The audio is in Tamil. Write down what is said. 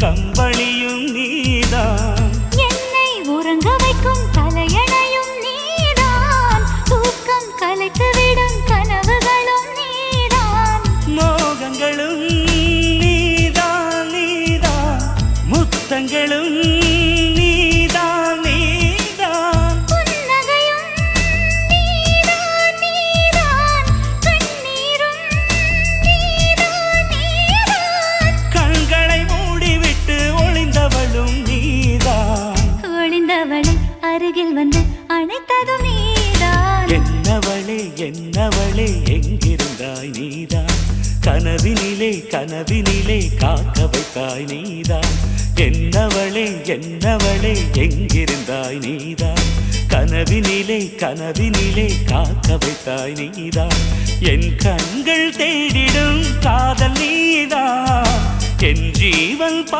கம்பளியும் நீதான். என்னை உறங்க வைக்கும் தலையணையும் நீதான். தூக்கம் கலைத்து விடும் கனவுகளும் நீதான். மோகங்களும் நீதான் நீதான். முத்தங்களும் அருகில் வந்து அனைத்ததும் நீதான். என்னவளே என்னவளே எங்கிருந்தாய் நீதான். கனவினிலே கனவினிலே காக்க வைத்தாய் நீதான். என்னவளே என்னவளே எங்கிருந்தாய் நீதான். கனவினிலே கனவினிலே காக்க வைத்தாய் நீதான். என் கண்கள் தேடிடும் காதல் நீதான். என் ஜீவன்